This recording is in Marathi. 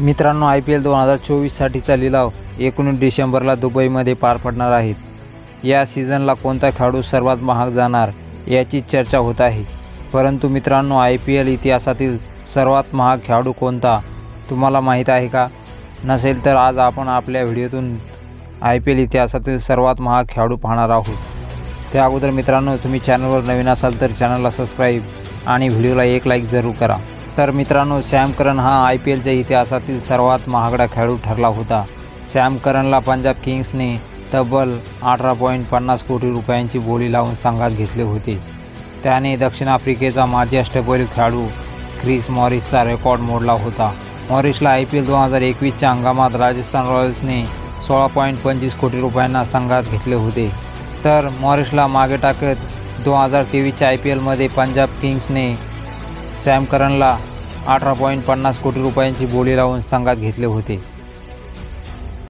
मित्रांनो आय पी एल दोन हजार चोवीससाठीचा लिलाव एकोणीस डिसेंबरला दुबईमध्ये पार पडणार आहेत. या सीझनला कोणता खेळाडू सर्वात महाग जाणार याची चर्चा होत आहे. परंतु मित्रांनो आय पी एल इतिहासातील सर्वात महाग खेळाडू कोणता तुम्हाला माहीत आहे का? नसेल तर आज आपण आपल्या व्हिडिओतून आय पी एल इतिहासातील सर्वात महाग खेळाडू पाहणार आहोत. त्या अगोदर मित्रांनो तुम्ही चॅनलवर नवीन असाल तर चॅनलला सबस्क्राईब आणि व्हिडिओला एक लाईक जरूर करा. तर मित्रांनो सॅम करन हा आय पी एलच्या इतिहासातील सर्वात महागडा खेळाडू ठरला होता. सॅम करनला पंजाब किंग्सने तब्बल अठरा पॉईंट पन्नास कोटी रुपयांची बोली लावून संघात घेतले होते. त्याने दक्षिण आफ्रिकेचा माजी अष्टपैलू खेळाडू ख्रिस मॉरिसचा रेकॉर्ड मोडला होता. मॉरिसला आय पी एल दोन हजार एकवीसच्या हंगामात राजस्थान रॉयल्सने सोळा पॉईंट पंचवीस कोटी रुपयांना संघात घेतले होते. तर मॉरिसला मागे टाकत दोन हजार तेवीसच्या आय पी एलमध्ये पंजाब किंग्सने सॅम करनला अठरा पॉईंट पन्नास कोटी रुपयांची बोली लावून संघात घेतले होते.